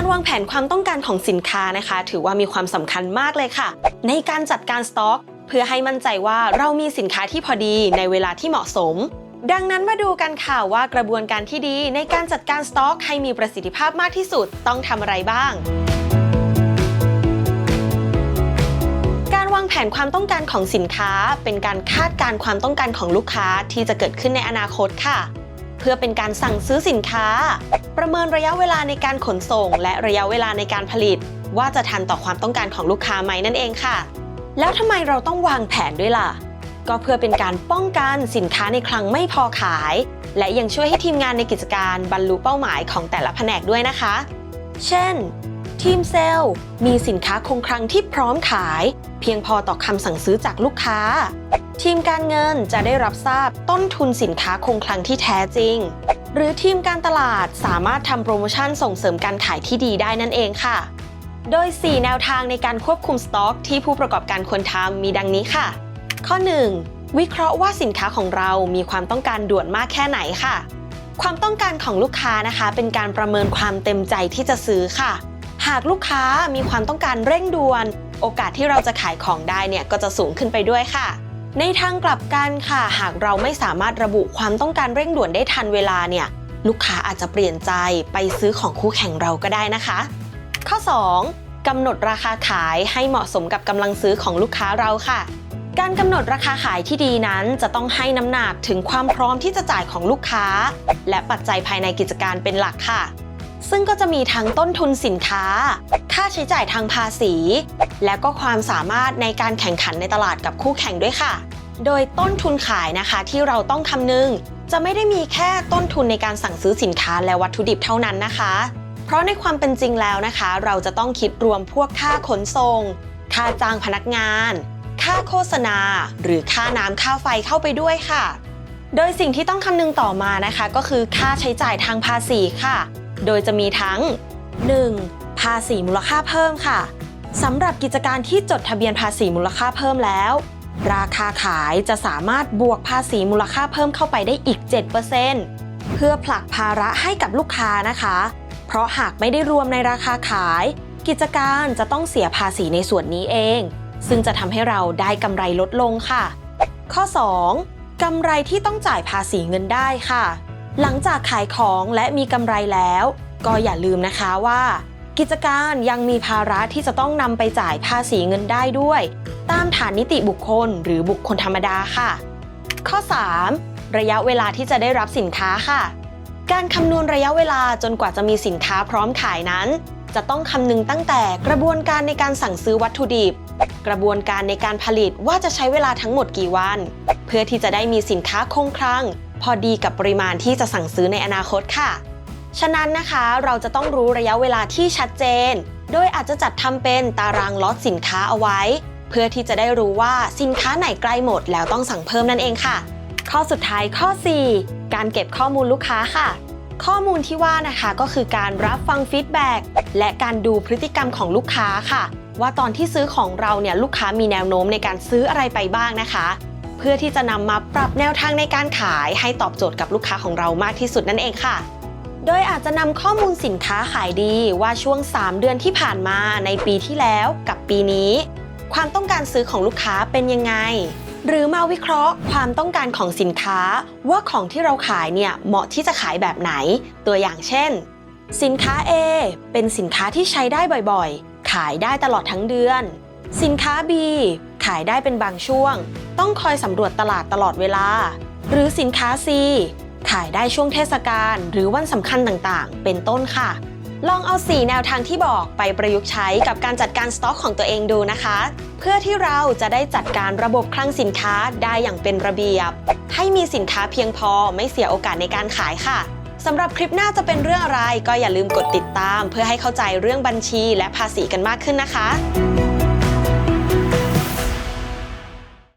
การวางแผนความต้องการของสินค้านะคะ ถือว่ามีความสำคัญมากเลยค่ะ ในการจัดการสต็อก เพื่อให้มั่นใจว่าเรามีสินค้าที่พอดีในเวลาที่เหมาะสม ดังนั้นมาดูกันค่ะว่ากระบวนการที่ดีในการจัดการสต็อก ให้มีประสิทธิภาพมากที่สุดต้องทำอะไรบ้างการวางแผนความต้องการของสินค้า เป็นการคาดการความต้องการของลูกค้าที่จะเกิดขึ้นในอนาคตค่ะ พื่อเป็นการสั่งซื้อสินค้า ประเมินระยะเวลาในการขนส่ง และระยะเวลาในการผลิต ว่าจะทันต่อความต้องการของลูกค้าไหมนั่นเองค่ะ แล้วทำไมเราต้องวางแผนด้วยล่ะ ก็เพื่อเป็นการป้องกันสินค้าในคลังไม่พอขาย และยังช่วยให้ทีมงานในกิจการบรรลุเป้าหมายของแต่ละแผนกด้วยนะคะ เช่น ทีมเซลล์มีสินค้าคงคลังที่พร้อมขาย เพียงพอต่อคำสั่งซื้อจากลูกค้า ทีมการเงินจะได้รับทราบต้นทุนสินค้าคงคลังที่แท้จริง หรือทีมการตลาดสามารถทำโปรโมชั่นส่งเสริมการขายที่ดีได้นั่นเองค่ะ โดย 4 แนวทางในการควบคุมสต็อก ที่ผู้ประกอบการควรทำมีดังนี้ค่ะ ข้อ 1. วิเคราะห์ว่าสินค้าของเรามีความต้องการด่วนมากแค่ไหนค่ะ ความต้องการของลูกค้านะคะ เป็นการประเมินความเต็มใจที่จะซื้อค่ะ หากลูกค้ามีความต้องการเร่งด่วน โอกาสที่เราจะขายของได้เนี่ยก็จะสูงขึ้นไปด้วยค่ะ ในทางกลับกันค่ะ หากเราไม่สามารถระบุความต้องการเร่งด่วนได้ทันเวลาเนี่ยลูกค้าอาจจะเปลี่ยนใจไปซื้อของคู่แข่งเราก็ได้นะคะ ข้อ 2. กำหนดราคาขายให้เหมาะสมกับกำลังซื้อของลูกค้าเราค่ะ การกำหนดราคาขายที่ดีนั้น จะต้องให้น้ำหนักถึงความพร้อมที่จะจ่ายของลูกค้า และปัจจัยภายในกิจการเป็นหลักค่ะ ซึ่งก็จะมีทั้งต้นทุนสินค้า ค่าใช้จ่ายทางภาษี และก็ความสามารถในการแข่งขันในตลาดกับคู่แข่งด้วยค่ะ โดยต้นทุนขายนะคะที่เราต้องคำนึง จะไม่ได้มีแค่ต้นทุนในการสั่งซื้อสินค้าและวัตถุดิบเท่านั้นนะคะ เพราะในความเป็นจริงแล้วนะคะ เราจะต้องคิดรวมพวกค่าขนส่ง ค่าจ้างพนักงาน ค่าโฆษณา หรือค่าน้ำค่าไฟเข้าไปด้วยค่ะโดยสิ่งที่ต้องคำนึงต่อมานะคะ ก็คือค่าใช้จ่ายทางภาษีค่ะ โดยจะมีทั้ง 1. ภาษีมูลค่าเพิ่มค่ะสำหรับกิจการที่จดทะเบียนภาษีมูลค่าเพิ่มแล้ว ราคาขายจะสามารถบวกภาษีมูลค่าเพิ่มเข้าไปได้อีก 7%เพื่อผลักภาระให้กับลูกค้านะคะ เพราะหากไม่ได้รวมในราคาขาย กิจการจะต้องเสียภาษีในส่วนนี้เอง ซึ่งจะทำให้เราได้กำไรลดลงค่ะ ข้อ 2. กำไรที่ต้องจ่ายภาษีเงินได้ค่ะ หลังจากขายของและมีกำไรแล้ว ก็อย่าลืมนะคะว่า กิจการยังมีภาระที่จะต้องนำไปจ่ายภาษีเงินได้ด้วย ตามฐานนิติบุคคลหรือบุคคลธรรมดาค่ะ ข้อ 3. ระยะเวลาที่จะได้รับสินค้าค่ะ การคำนวณระยะเวลาจนกว่าจะมีสินค้าพร้อมขายนั้น จะต้องคำนึงตั้งแต่กระบวนการในการสั่งซื้อวัตถุดิบ กระบวนการในการผลิตว่าจะใช้เวลาทั้งหมดกี่วัน เพื่อที่จะได้มีสินค้าคงคลัง พอดีกับปริมาณที่จะสั่งซื้อในอนาคตค่ะ ฉะนั้นนะคะเราจะต้องรู้ระยะเวลาที่ชัดเจน โดยอาจจะจัดทำเป็นตารางล็อตสินค้าเอาไว้ เพื่อที่จะได้รู้ว่าสินค้าไหนใกล้หมดแล้วต้องสั่งเพิ่มนั่นเองค่ะ ข้อสุดท้ายข้อ 4 การเก็บข้อมูลลูกค้าค่ะข้อมูลที่ว่านะคะก็คือการรับฟังฟีดแบ็กและการดูพฤติกรรมของลูกค้าค่ะ ว่าตอนที่ซื้อของเราเนี่ยลูกค้ามีแนวโน้มในการซื้ออะไรไปบ้างนะคะ เพื่อที่จะนำมาปรับแนวทางในการขายให้ตอบโจทย์กับลูกค้าของเรามากที่สุดนั่นเองค่ะโดยอาจจะนำข้อมูลสินค้าขายดีว่าช่วง 3 เดือนที่ผ่านมาในปีที่แล้วกับปีนี้ ความต้องการซื้อของลูกค้าเป็นยังไง หรือมาวิเคราะห์ความต้องการของสินค้า ว่าของที่เราขายเนี่ยเหมาะที่จะขายแบบไหน ตัวอย่างเช่น สินค้า A เป็นสินค้าที่ใช้ได้บ่อยๆ ขายได้ตลอดทั้งเดือน สินค้า B ายได้เป็นบางช่วง ต้องคอยสำรวจตลาดตลอดเวลา หรือสินค้า C ขายได้ช่วงเทศกาลหรือวันสำคัญต่างๆ เป็นต้นค่ะ ลองเอา 4 แนวทางที่บอกไปประยุกต์ใช้กับการจัดการสต็อกของตัวเองดูนะคะ เพื่อที่เราจะได้จัดการระบบคลังสินค้าได้อย่างเป็นระเบียบ ให้มีสินค้าเพียงพอไม่เสียโอกาสในการขายค่ะสำหรับคลิปหน้าจะเป็นเรื่องอะไรก็อย่าลืมกดติดตาม เพื่อให้เข้าใจเรื่องบัญชีและภาษีกันมากขึ้นนะคะ